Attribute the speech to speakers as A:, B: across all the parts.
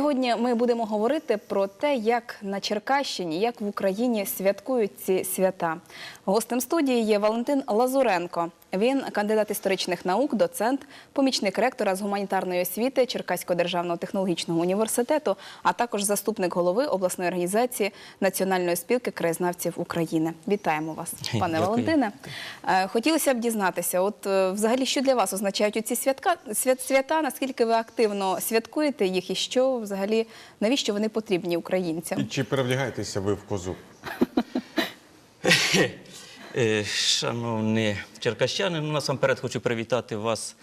A: Сьогодні ми будемо говорити про те, як на Черкащині, як в Україні святкують ці свята. Гостем студії є Валентин Лазуренко. Він кандидат історичних наук, доцент, помічник ректора з гуманітарної освіти Черкаського державного технологічного університету, а також заступник голови обласної організації Національної спілки краєзнавців України. Вітаємо вас, пане
B: Дякую.
A: Валентине. Е, Хотілося б дізнатися, от е, взагалі, що для вас означають ці святка, свят, свята, наскільки ви активно святкуєте їх, і що взагалі навіщо вони потрібні українцям?
C: І чи перевдягаєтеся ви в козу?
B: Е, Шановні черкащани, ну, насамперед хочу привітати вас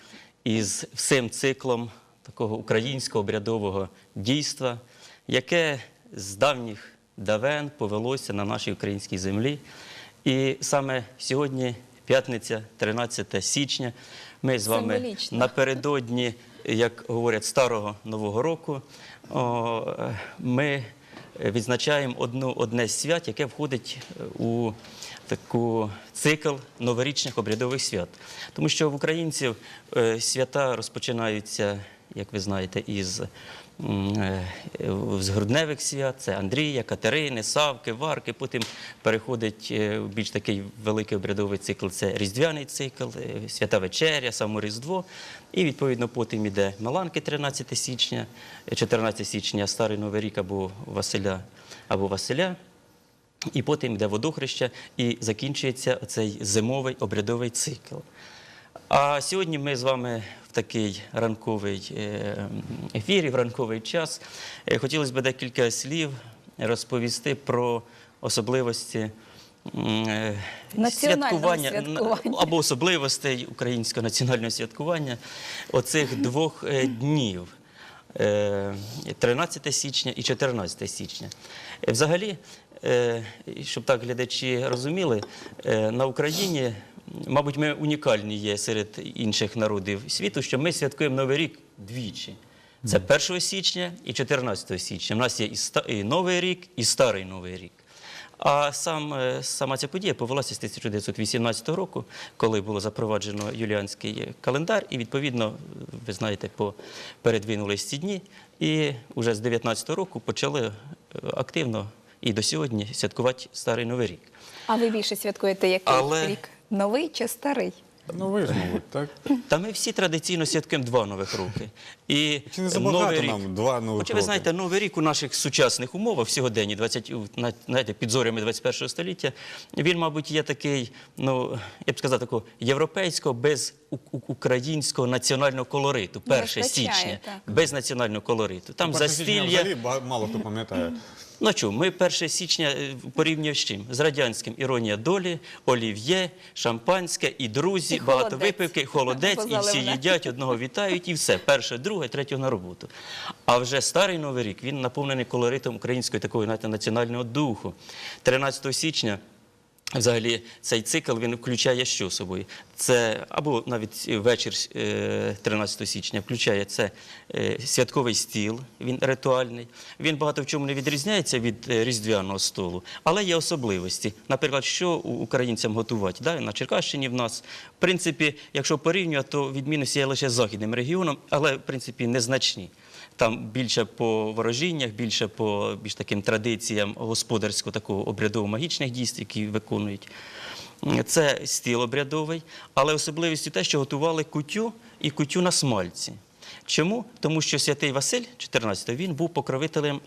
B: із всім циклом такого українського обрядового дійства, яке з давніх давен повелося на нашій українській землі. І саме сьогодні, п'ятниця, 13 січня, ми з вами
A: Символічно.
B: напередодні, як говорять, старого нового року, о, ми відзначаємо одну, одне свят, яке входить у таку цикл новорічних обрядових свят. Тому що в українців е, свята розпочинаються, як ви знаєте, із е, з грудневих свят, це Андрія, Катерини, Савки, Варки. Потім переходить е, більш такий великий обрядовий цикл, це Різдвяний цикл, Свята Вечеря, само Різдво. І відповідно потім іде Маланки 13 січня, е, 14 січня, Старий Новий рік або Василя, або Василя. І потім йде водохреща і закінчується цей зимовий обрядовий цикл. А сьогодні ми з вами в такий ранковий е, ефірі, в ранковий час. е, Хотілося б декілька слів розповісти про особливості е,
A: святкування.
B: або особливостей українського національного святкування оцих двох днів. Е, 13 січня і 14 січня. Взагалі, щоб так глядачі розуміли, е, на Україні, мабуть, ми унікальні є серед інших народів світу, що ми святкуємо Новий рік двічі. Це 1 січня і 14 січня. У нас є і Новий рік, і Старий Новий рік. А сам, е, сама ця подія повелася з 1918 року, коли було запроваджено юліанський календар, і відповідно, ви знаєте, по- передвинулись ці дні, і вже з 19 року почали е, активно і до сьогодні святкувати Старий Новий рік.
A: А ви більше святкуєте який
B: Але-
A: рік? Новий чи старий?
C: Ну ви ж, мабуть, так?
B: Та ми всі традиційно святкуємо два нових роки. І
C: Чи не забагато
B: Новий рік-
C: нам два нових
B: Хоча ви
C: роки?
B: знаєте, новий рік у наших сучасних умовах в сьогоденні, 20, на- знаєте, під зорями 21 століття, він, мабуть, є такий, ну я б сказав, такого європейського без українського національного колориту. 1 січня
A: так.
B: без національного колориту. Там
C: Перше
B: застілля.
C: Взагалі мало хто пам'ятає.
B: Ну що, ми 1 січня порівняв порівнюємо з чим? З радянським іронія долі, олів'є, шампанське і друзі,
A: І
B: багато
A: холодець.
B: випивки, холодець, і всі їдять, одного вітають, і все. Перше, друге, третє на роботу. А вже старий новий рік він наповнений колоритом української такої знаєте, національного духу. 13 січня. Взагалі, цей цикл він включає що собою? Це або навіть вечір е, 13 січня включає це е, святковий стіл, він ритуальний. Він багато в чому не відрізняється від е, різдвяного столу, але є особливості. Наприклад, що українцям готувати? Да? На Черкащині в нас, в принципі, якщо порівнювати, то відмінності є лише західним регіоном, але в принципі незначні. Там більше по ворожіннях, більше по більш таким традиціям господарського такого обрядово-магічних дійств, які виконують. Це стіл обрядовий, але особливістю те, що готували кутю і кутю на смальці. Чому? Тому що святий Василь, 14 він був покровителем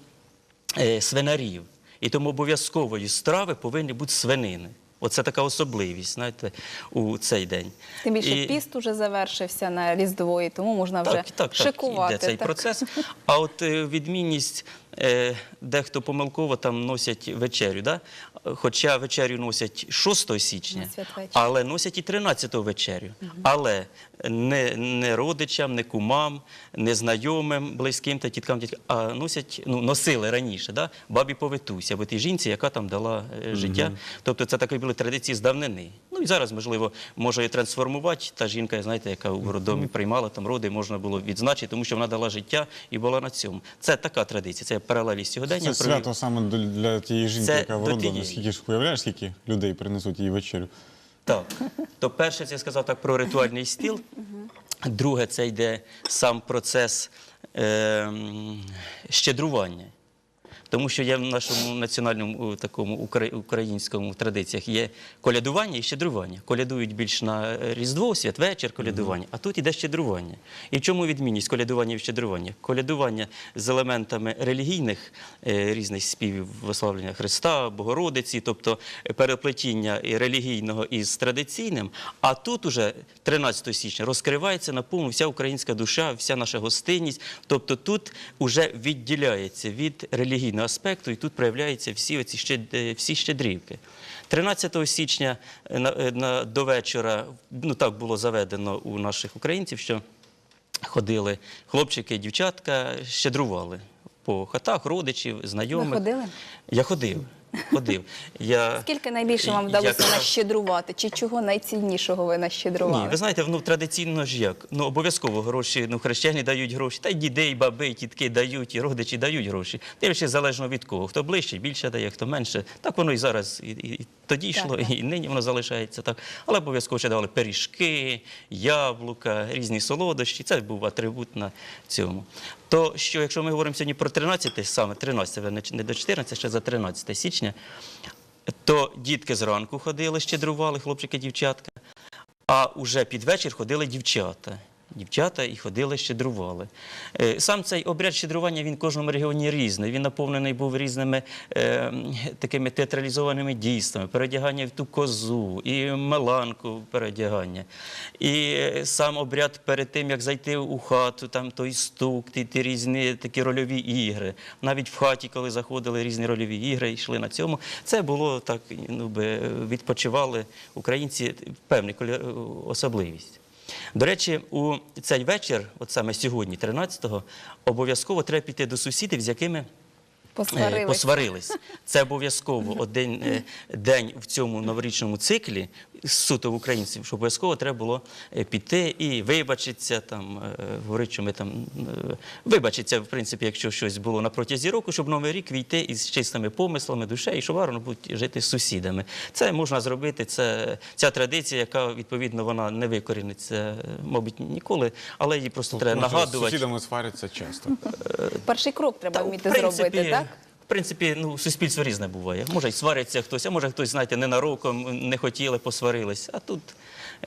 B: е, свинарів. І тому обов'язкової страви повинні бути свинини. Оце така особливість, знаєте, у цей день.
A: Тим більше
B: І-
A: піст уже завершився на Різдво, і тому можна вже
B: так, так,
A: шикувати.
B: так, іде цей
A: так.
B: процес. А от е, відмінність, е, дехто помилково там носять вечерю, да? хоча вечерю носять 6 січня, але носять і 13 вечерю. Але не, не родичам, не кумам, не знайомим, близьким та тіткам, тіткам, а носять, ну, носили раніше, да? бабі повитуся, або тій жінці, яка там дала е, життя. Тобто це такі були традиції з давнини. Ну і зараз, можливо, може і трансформувати. Та жінка, знаєте, яка у роддомі приймала там роди, можна було відзначити, тому що вона дала життя і була на цьому. Це така традиція, це паралелі сьогодення.
C: Це свято саме для тієї жінки,
B: Це
C: яка в
B: до
C: роддомі. Скільки ж уявляєш, скільки людей принесуть її вечерю?
B: Так. То перше, це я сказав так про ритуальний стіл. Друге, це йде сам процес е, щедрування. Тому що є в нашому національному е, такому українському традиціях є колядування і щедрування. Колядують більш на Різдво, святвечір, колядування, а тут іде щедрування. І в чому відмінність колядування і щедрування? Колядування з елементами релігійних е, різних співів висловлення Христа, Богородиці, тобто переплетіння і релігійного із традиційним. А тут уже 13 січня розкривається наповну вся українська душа, вся наша гостинність. Тобто тут уже відділяється від релігійного аспекту, і тут проявляються всі оці ще, е, всі щедрівки. 13 січня е, на, е, на, до вечора, ну так було заведено у наших українців, що ходили хлопчики, дівчатка, щедрували по хатах, родичів, знайомих.
A: Ви ходили?
B: Я ходив. Ходив. Я...
A: Скільки найбільше вам вдалося
B: Якраз-
A: нащедрувати? Чи чого найціннішого ви нащедрували?
B: Ні, ви знаєте, ну традиційно ж як. Ну обов'язково гроші, ну хрещені дають гроші, та й діди, і баби, і тітки дають, і родичі дають гроші. Дивлячись залежно від кого. Хто ближче, більше дає, хто менше. Так воно і зараз і, і, і тоді
A: Так,
B: йшло,
A: так.
B: і нині воно залишається так. Але обов'язково ще давали пиріжки, яблука, різні солодощі. Це був атрибут на цьому. То що, якщо ми говоримо сьогодні про 13, саме 13, не- до 14, ще за 13 січня, то дітки зранку ходили, щедрували, хлопчики, дівчатка. А вже під вечір ходили дівчата. Дівчата і ходили, щедрували. Е, Сам цей обряд щедрування він в кожному регіоні різний. Він наповнений був різними е, такими театралізованими дійствами, передягання в ту козу, і меланку передягання. І е, сам обряд перед тим, як зайти у хату, там той стук, ті, ті різні такі рольові ігри. Навіть в хаті, коли заходили різні рольові ігри, йшли на цьому. Це було так, ну би відпочивали українці певна особливість. До речі, у цей вечір, от саме сьогодні, 13-го, обов'язково треба піти до сусідів, з якими. Е, посварились. Це обов'язково один е, день в цьому новорічному циклі суто в українців, що обов'язково треба було е, піти і вибачитися, там, е, говорити, що ми там е, вибачитися, в принципі, якщо щось було на протязі року, щоб новий рік війти із чистими помислами душею, і щоб гарно бути жити з сусідами. Це можна зробити. Це ця традиція, яка відповідно вона не викоріниться, мабуть, ніколи, але її просто треба
C: Тому що З
B: нагадувати.
C: сусідами сваряться часто.
A: Перший крок треба вміти зробити, так?
B: В принципі, ну, суспільство різне буває. Може, й свариться хтось, а може хтось, знаєте, ненароком не хотіли, посварились. А тут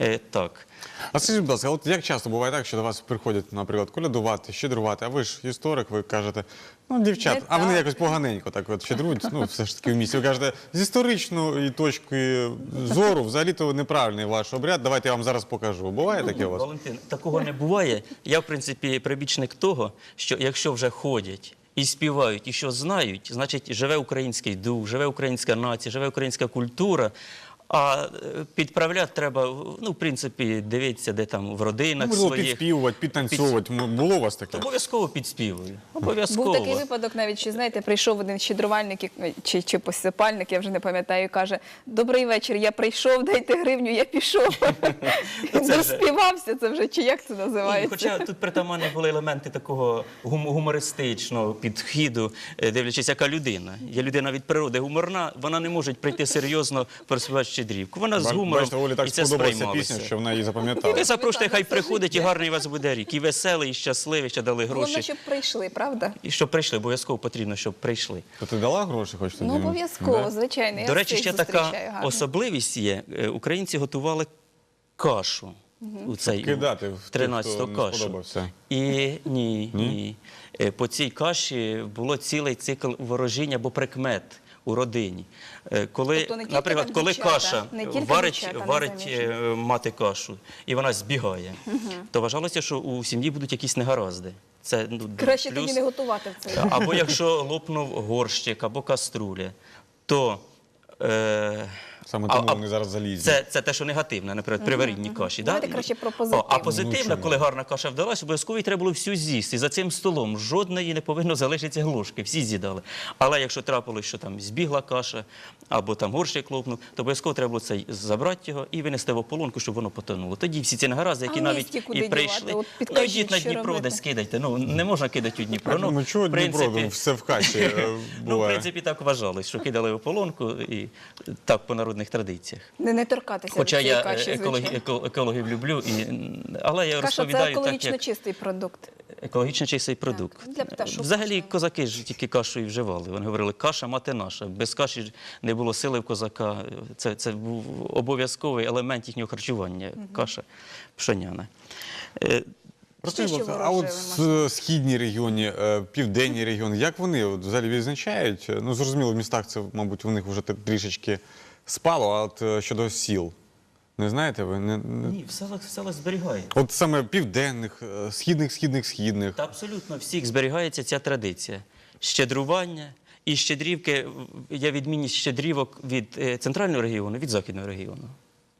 B: е, так.
C: А скажіть, будь ласка, от як часто буває так, що до вас приходять, наприклад, колядувати, щедрувати, а ви ж історик, ви кажете, ну, дівчат,
A: Не
C: а вони
A: так.
C: якось поганенько так от щедрують, ну, все ж таки в місті. Ви кажете, з історичної точки зору, взагалі-то неправильний ваш обряд, давайте я вам зараз покажу. Буває таке у вас?
B: Валентин, такого не буває. Я, в принципі, прибічник того, що якщо вже ходять і співають, і що знають, значить, живе український дух, живе українська нація, живе українська культура. А е, підправляти треба, ну, в принципі, дивитися, де там в родинах
C: Можливо,
B: своїх.
C: підспівувати, підтанцьовувати. Було у вас таке?
B: Обов'язково підспівую. Обов'язково.
A: Був такий випадок, навіть що знаєте, прийшов один щедрувальник і- чи, чи посипальник, я вже не пам'ятаю, каже: Добрий вечір, я прийшов, дайте гривню, я пішов.
B: вже-
A: Доспівався це вже, чи як це називається?
B: Хоча тут притаманні були елементи такого гум- гумористичного підходу, е, дивлячись, яка людина. Є людина від природи гуморна, вона не може прийти серйозно проспівати щедрівку. Вона з гумором
C: Бачите, Олі
B: і це
C: сподобалася
B: сприймалося.
C: пісня, що вона її
B: І ви
C: запам'ятала.
B: запрошуйте, хай приходить і гарний у вас буде рік. І веселий, і щасливий, ще дали
A: Головне,
B: гроші.
A: щоб прийшли, правда?
B: І щоб прийшли, обов'язково потрібно, щоб прийшли.
C: То ти дала гроші хоч тоді?
A: Ну, обов'язково,
C: Да?
A: звичайно. я
B: До речі,
A: всіх
B: ще
A: зустрічаю
B: така
A: гарно.
B: особливість є. Е, Українці готували кашу. У цей
C: кидати в тих,
B: 13
C: хто не
B: кашу.
C: сподобався.
B: І ні, ні. Е, По цій каші було цілий цикл ворожінь або прикмет у родині. Е, Коли,
A: Тобто не
B: наприклад, коли
A: дівчата,
B: каша
A: не
B: варить,
A: дівчата
B: варить е, мати кашу, і вона збігає, то вважалося, що у сім'ї будуть якісь негаразди. Це ну,
A: Краще
B: плюс.
A: тобі не готувати в це.
B: Або якщо лопнув горщик або каструля, то. Е,
C: Саме тому
B: а
C: вони зараз залізні.
B: Це, це те, що негативне, наприклад, при варінні каші.
A: Давайте
B: да?
A: краще про позитивне.
B: а позитивно, коли гарна каша вдалася, обов'язково її треба було всю з'їсти. За цим столом жодної не повинно залишитися глушки, всі з'їдали. Але якщо трапилось, що там збігла каша або там горщик лопнув, то обов'язково треба було це забрати його і винести в ополонку, щоб воно потонуло. Тоді всі ці негаразди, які
A: А
B: навіть і прийшли. ну, йдіть на Дніпро, десь кидайте. Ну не можна кидати у Дніпро. Ну,
C: Ну, чого
B: в
C: Дніпро,
B: принципі,
C: все в каші е,
B: Ну, в принципі, так вважалось, що кидали в ополонку і так по народу народних традиціях.
A: Не, не торкатися
B: Хоча
A: цієї
B: я
A: каші,
B: е,
A: звичайно.
B: еко- екологів люблю, і, але я
A: Каша це
B: розповідаю так,
A: екологічно
B: як
A: чистий продукт.
B: екологічно чистий продукт.
A: для пташок
B: Взагалі козаки ж тільки кашу і вживали. Вони говорили, каша мати наша. Без каші ж не було сили в козака. Це, це був обов'язковий елемент їхнього харчування. Каша пшоняна. Е,
C: а от с- східні регіони, е, південні регіони, як вони взагалі відзначають? Ну, зрозуміло, в містах це, мабуть, у них вже трішечки спало, а от е, щодо сіл. Не знаєте ви? Не, не-
B: Ні, в селах, в селах зберігається.
C: От саме південних, е, східних, східних, східних.
B: Та абсолютно всіх зберігається ця традиція. Щедрування. І щедрівки, є відмінність щедрівок від е, центрального регіону, від західного регіону.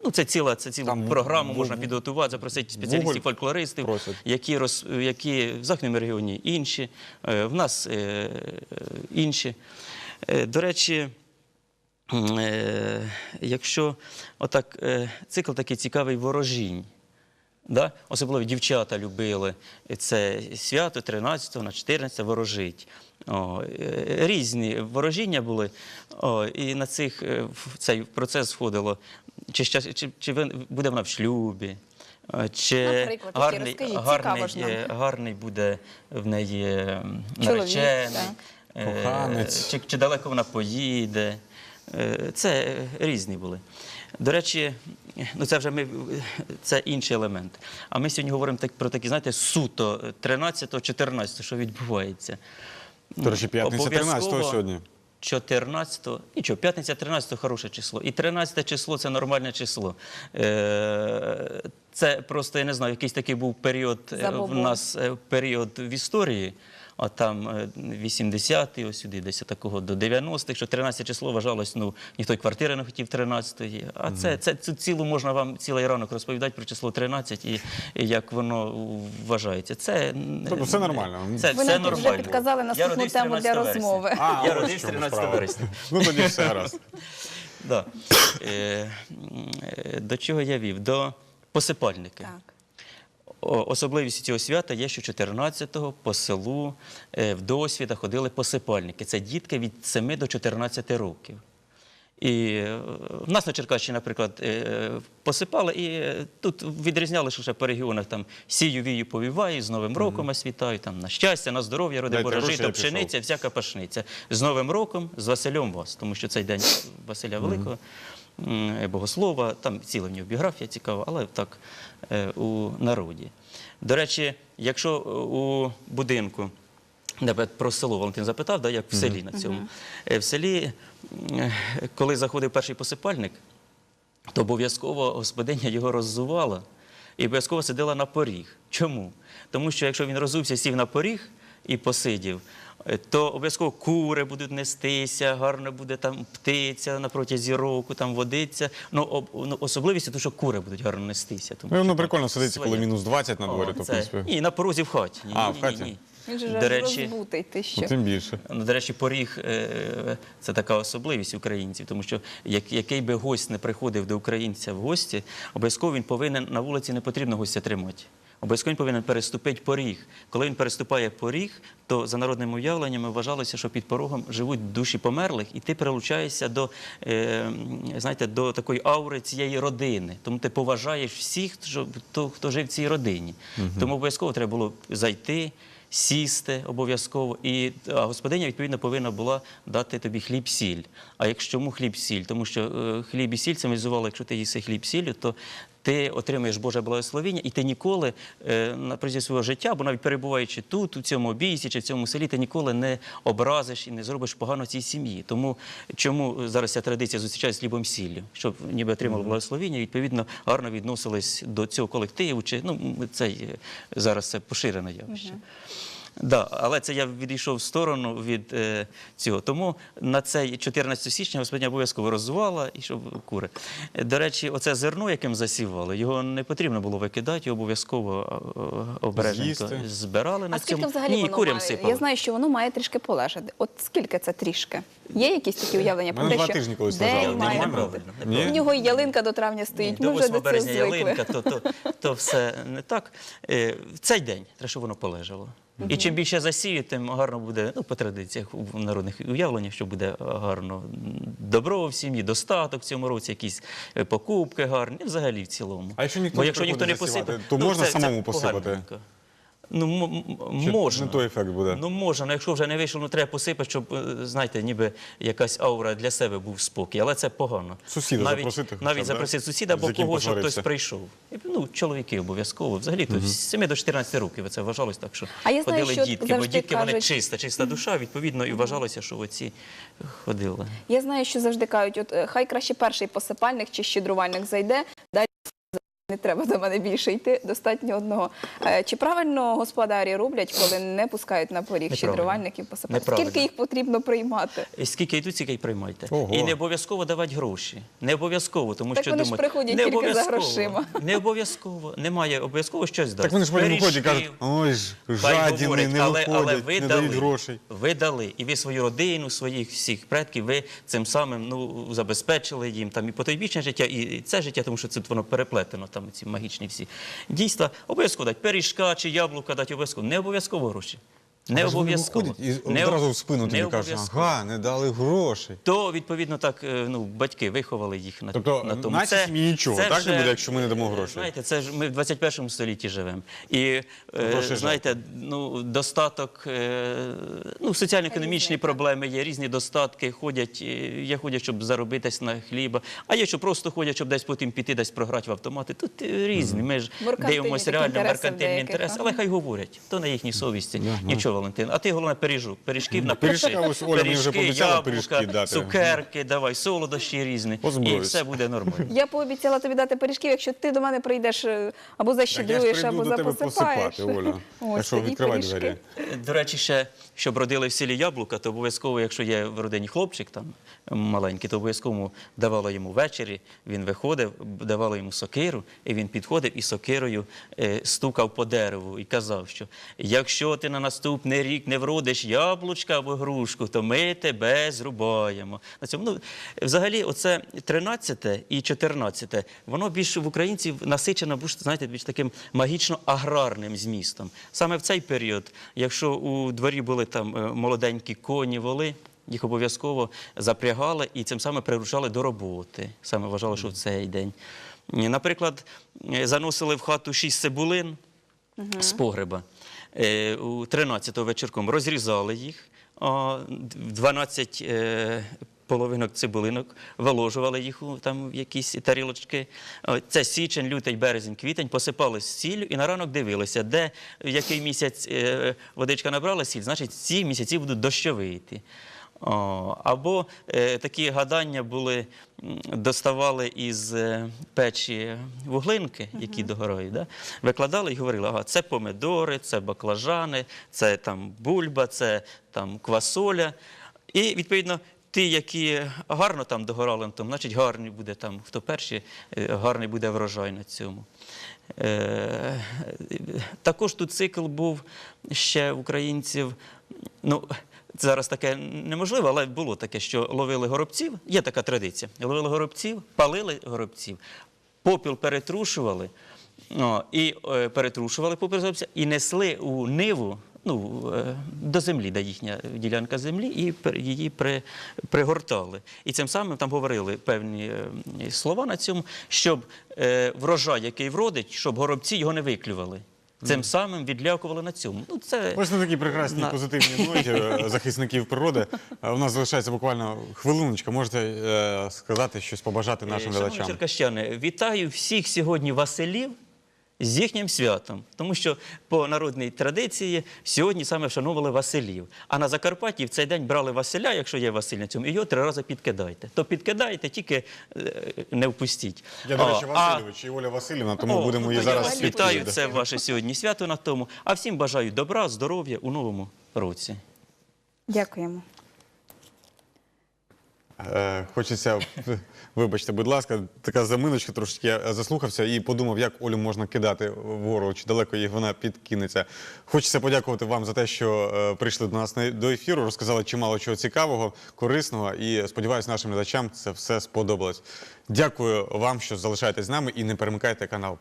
B: Ну, це ціла, це цілу
C: Там
B: програму можна підготувати, запросити спеціалістів, фольклористів,
C: просять.
B: які, роз, які в західному регіоні інші, в нас інші. До речі, якщо отак, е, цикл такий цікавий ворожінь. Да? Особливо дівчата любили це свято 13 на 14 ворожить. О, е, різні ворожіння були, О, і на цих е, в цей процес входило, чи, щас- чи, чи буде вона в шлюбі, е, чи
A: Наприклад,
B: гарний,
A: Розкажіть,
B: гарний, е, гарний буде в неї
A: Чоловік,
B: наречений, е, чи, чи далеко вона поїде. Е, Це е, різні були. До речі, ну це вже ми це інший елемент. А ми сьогодні говоримо так про такі, знаєте, суто 13-14, що відбувається.
C: До речі, п'ятниця 13
B: Обов'язково
C: сьогодні.
B: 14, нічого, п'ятниця 13 хороше число. І 13 число це нормальне число. Е, Це просто, я не знаю, якийсь такий був період е, в нас е, період в історії. А там е, 80-ті, ось сюди, десь такого до 90-х, що 13 число вважалось, ну ніхто й квартири не хотів 13-ї. А це, це, цю цілу можна вам цілий ранок розповідати про число 13 і, і як воно вважається. Це
C: Тобто все нормально.
B: Це
A: Ви
B: все
A: нам тут вже підказали наступну тему для розмови.
C: А,
B: Я родився 13 вересня.
C: Ну тоді все гаразд.
B: Да. Е, е, До чого я вів? До посипальники.
A: Так.
B: О- Особливістю цього свята є, що 14-го по селу е, в досвіда ходили посипальники. Це дітки від 7 до 14 років. І е, в нас на Черкащині, наприклад, е, посипали, і тут відрізняли, що ще по регіонах там сію, вію, повіваю, з Новим роком вас вітаю, там на щастя, на здоров'я, роди
C: Дайте
B: Боже, жито, пшениця, всяка пашниця. З Новим роком, з Василем вас, тому що цей день Василя Великого, богослова, там ціла в нього біографія цікава, але так е, у народі. До речі, якщо е, у будинку про село Валентин запитав, да, як в селі на цьому. Е, В селі, коли заходив перший посипальник, то обов'язково господиня його роззувала і обов'язково сидила на поріг. Чому? Тому що якщо він розувся, сів на поріг і посидів, е, то обов'язково кури будуть нестися, гарно буде там птиця на протязі року, там водиться. Ну, об, ну особливістю, тому що кури будуть гарно нестися. Тому
C: Ну,
B: що
C: воно
B: там
C: прикольно сидиться, коли мінус 20 на дворі,
B: О,
C: то в принципі.
B: Ні, на порозі в хаті. Ні,
C: А,
B: ні,
C: в
B: ні,
C: хаті?
B: ні.
A: Він же
B: До
A: ж
B: речі,
A: розбутий, ти що?
C: Ну, тим більше.
B: Ну, до речі, поріг е, це така особливість українців, тому що як, який би гость не приходив до українця в гості, обов'язково він повинен на вулиці не потрібно гостя тримати. Обов'язково він повинен переступити поріг. Коли він переступає поріг, то за народними уявленнями вважалося, що під порогом живуть душі померлих, і ти прилучаєшся до, е, знаєте, до такої аури цієї родини. Тому ти поважаєш всіх, хто, хто жив в цій родині. Тому обов'язково треба було зайти сісти обов'язково. І а господиня, відповідно, повинна була дати тобі хліб-сіль. А якщо чому хліб-сіль? Тому що е, хліб і сіль символізували, якщо ти їси хліб-сіллю, то ти отримаєш Боже благословіння, і ти ніколи е, на протязі свого життя, або навіть перебуваючи тут, у цьому обійсі чи в цьому селі, ти ніколи не образиш і не зробиш погано цій сім'ї. Тому чому зараз ця традиція зустрічається з хлібом сіллю, щоб ніби отримали благословіння, і, відповідно гарно відносились до цього колективу. Чи ну м, цей е, зараз це поширене явище. Да, але це я відійшов в сторону від е, цього. Тому на цей 14 січня господиня обов'язково роззувала і щоб кури. Е, До речі, оце зерно, яким засівали, його не потрібно було викидати, його обов'язково е, обережненько
C: З'їсти.
B: збирали на
A: А скільки
B: цьому.
A: взагалі
B: Ні,
A: воно
B: курям
A: має?
B: сипали.
A: Я знаю, що воно має трішки полежати. От скільки це трішки? Є якісь такі уявлення
C: У мене два тижні колись
A: день має
C: ні,
A: бути?
C: Ні?
A: У нього і ялинка до травня стоїть.
B: Ні,
A: Ми
B: до
A: вже
B: 8
A: до цього
B: березня
A: звикли.
B: ялинка, то, то, то все не так. Е, В цей день треба, щоб воно полежало. І чим більше засіють, тим гарно буде, ну, по традиціях у народних уявленнях, що буде гарно добро в сім'ї, достаток в цьому році, якісь е, покупки гарні, і взагалі в цілому.
C: А якщо ніхто
B: Бо
C: не
B: якщо ніхто не
C: приходить
B: посипе,
C: засівати, то можна
B: це- це
C: самому посипати?
B: поганенько. Ну,
C: Чи
B: можна.
C: не той ефект буде?
B: Ну, можна, якщо вже не вийшло, ну треба посипати, щоб, е, знаєте, ніби якась аура для себе був спокій. Але це погано.
C: Сусіда
B: навіть,
C: запросити хоча б,
B: Навіть
C: да?
B: запросити сусіда,
C: З
B: або кого, щоб хтось прийшов. І, Ну, чоловіки обов'язково. Взагалі, то з 7 до 14 років це вважалось так, що
A: А я знаю,
B: ходили
A: що
B: дітки, бо дітки вони чиста, чиста душа, відповідно, і вважалося, що оці ходили.
A: Я знаю, що завжди кажуть, от е, хай краще перший посипальник чи щедрувальник зайде, далі не треба до мене більше йти, достатньо одного. Е, Чи правильно господарі роблять, коли не пускають на поріг щедрувальників посипати? Скільки їх потрібно приймати?
B: І Скільки йдуть, стільки й приймайте.
C: Ого.
B: І не обов'язково давати гроші. Не обов'язково, тому
A: Так
B: що
A: вони ж приходять
B: не
A: тільки за грошима.
B: Не обов'язково. Немає обов'язково щось дати.
C: Так вони ж потім виходять і кажуть, ой ж, жадіни,
B: говорять,
C: не
B: але, але
C: виходять,
B: ви
C: не
B: дали,
C: дають грошей.
B: Ви дали, і ви свою родину, своїх всіх предків, ви цим самим ну, забезпечили їм там і потойбічне життя, і це життя, тому що це воно переплетено, там ці магічні всі дійства. Обов'язково дати пиріжка чи яблука дати обов'язково. Не обов'язково гроші. Не обов'язково.
C: І
B: Не
C: одразу
B: об-
C: в спину тобі кажуть, ага, не дали грошей.
B: То відповідно так е, ну батьки виховали їх на,
C: Тобто,
B: на тому.
C: нашій сім'ї нічого, так не буде, якщо ми не дамо грошей?
B: Знаєте, це ж ми в 21 столітті живемо. І е,
C: Грошей
B: знаєте, ну достаток, е, ну соціально-економічні проблеми є, різні достатки. Ходять, є ходять, щоб заробитись на хліба, а є, що просто ходять, щоб десь потім піти, десь програти в автомати. Тут різні. Ми ж дивимося реально меркантильні інтереси, але хай говорять, то на їхній совісті. Нічого, Валентин. А ти головне пиріжок, пиріжків напиши.
C: Пиріжка, ось Оля мені вже пообіцяла пиріжки дати.
B: цукерки, давай, солодощі різні. І
C: Озброюсь.
B: все буде нормально.
A: Я пообіцяла тобі дати пиріжків, якщо ти до мене прийдеш е, або защедруєш,
C: прийду
A: або
C: до тебе
A: запосипаєш.
C: посипати, Оля.
A: Ось
C: Так що відкривай
A: пиріжки.
C: двері.
B: До речі, ще щоб родили в селі яблука, то обов'язково, якщо є в родині хлопчик там маленький, то обов'язково давала йому ввечері. Він виходив, давала йому сокиру, і він підходив і сокирою е, стукав по дереву і казав, що якщо ти на наступний рік не вродиш яблучка або грушку, то ми тебе зрубаємо. На цьому ну взагалі, оце 13 і 14, воно більш в українців насичено, знаєте, більш таким магічно-аграрним змістом. Саме в цей період, якщо у дворі були там е, молоденькі коні, воли. Їх обов'язково запрягали і цим самим приручали до роботи. Саме вважали, що в цей день. Наприклад, е, заносили в хату шість цибулин з погреба. Е, У 13-го вечірком розрізали їх, а 12 е, половинок цибулинок, виложували їх у там в якісь тарілочки. Це січень, лютий, березень, квітень, посипали сіллю і на ранок дивилися, де в який місяць е, водичка набрала сіль, значить ці місяці будуть дощовиті. Або е, такі гадання були, доставали із е, печі вуглинки, які догорають, да? викладали і говорили, ага, це помидори, це баклажани, це там бульба, це там квасоля. І відповідно. Ті, які гарно там догорали, то, значить гарний буде там, хто перший, е, гарний буде врожай на цьому. Е, також тут цикл був ще українців. Ну, зараз таке неможливо, але було таке, що ловили горобців. Є така традиція. Ловили горобців, палили горобців, попіл перетрушували, о, і е, перетрушували попіл горобця, і несли у ниву. Ну, е, до землі, де їхня ділянка землі, і її при, пригортали. І цим самим там говорили певні е, слова на цьому, щоб е, врожай, який вродить, щоб горобці його не виклювали. Цим самим відлякували на цьому. Ну, це
C: Ось на такій прекрасній
B: На-
C: позитивній ноті е, захисників природи. Е, У нас залишається буквально хвилиночка. Можете е, сказати щось, побажати нашим
B: Шановні
C: глядачам?
B: черкащани, вітаю всіх сьогодні Василів з їхнім святом, тому що по народній традиції сьогодні саме вшановували Василів. А на Закарпатті в цей день брали Василя, якщо є Василь на цьому, і його три рази підкидайте. То підкидайте, тільки е, не впустіть.
C: Я, до речі, Васильович і Оля Васильівна, тому
B: О,
C: будемо її
B: то
C: зараз
B: вас вітаю. Це ваше сьогодні свято на тому. А всім бажаю добра, здоров'я у новому році.
A: Дякуємо.
C: Е, Хочеться, вибачте, будь ласка, така заминочка трошки я заслухався і подумав, як Олю можна кидати вгору, чи далеко їй вона підкинеться. Хочеться подякувати вам за те, що е, прийшли до нас на- до ефіру, розказали чимало чого цікавого, корисного. І сподіваюся, нашим глядачам це все сподобалось. Дякую вам, що залишаєтесь з нами і не перемикайте канал.